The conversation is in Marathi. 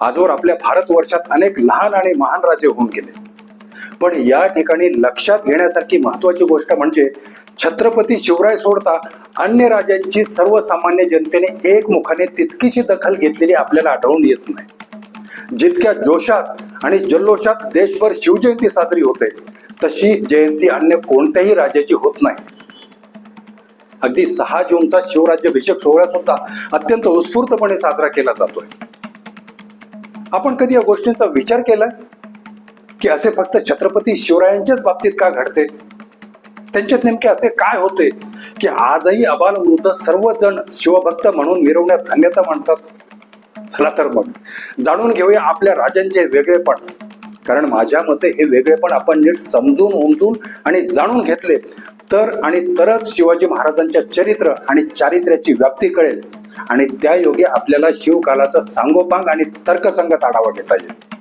आजवर आपल्या भारतवर्षात अनेक लहान आणि महान राजे होऊन गेले. पण या ठिकाणी लक्षात घेण्यासारखी महत्वाची गोष्ट म्हणजे छत्रपती शिवराय सोडता अन्य राजांची सर्वसामान्य जनतेने एकमुखाने तितकीशी दखल घेतलेली आपल्याला आढळून येत नाही. जितक्या जोशात आणि जल्लोषात देशभर शिवजयंती साजरी होते तशी जयंती अन्य कोणत्याही राजाची होत नाही. अगदी सहा जूनचा शिवराज्याभिषेक सोहळा सुद्धा अत्यंत उत्स्फूर्तपणे साजरा केला जातोय. आपण कधी या गोष्टींचा विचार केला? की असे फक्त छत्रपती शिवरायांच्याच बाबतीत का घडते? त्यांच्यात नेमके असे काय होते? की आजही अबाल वृद्ध सर्वजण शिवभक्त म्हणून मिरवण्यात धन्यता मानतात? चला तर मग जाणून घेऊया आपल्या राजांचे वेगळेपण. कारण माझ्या मते हे वेगळेपण आपण नीट समजून उमजून आणि जाणून घेतले तर आणि तरच शिवाजी महाराजांच्या चरित्र आणि चारित्र्याची व्याप्ती कळेल. आणि त्या योगे आपल्याला शिवकालाचा सांगोपांग आणि तर्कसंगत आढावा घेता येईल.